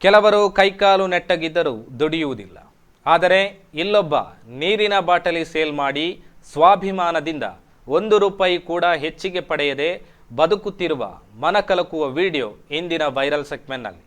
ಕೆಲವರು ಕೈಕಾಲು ನೆಟ್ಟಗಿದ್ದರೂ ದುಡಿಯುವುದಿಲ್ಲ. ಆದರೆ ಇಲ್ಲೊಬ್ಬ ನೀರಿನ ಬಾಟಲಿ ಸೇಲ್ ಮಾಡಿ ಸ್ವಾಭಿಮಾನದಿಂದ ಒಂದು ರೂಪಾಯಿ ಕೂಡ ಹೆಚ್ಚಿಗೆ ಪಡೆಯದೆ ಬದುಕುತ್ತಿರುವ ಮನಕಲಕುವ ವಿಡಿಯೋ ಇಂದಿನ ವೈರಲ್ ಸೆಗ್ಮೆಂಟ್ನಲ್ಲಿ.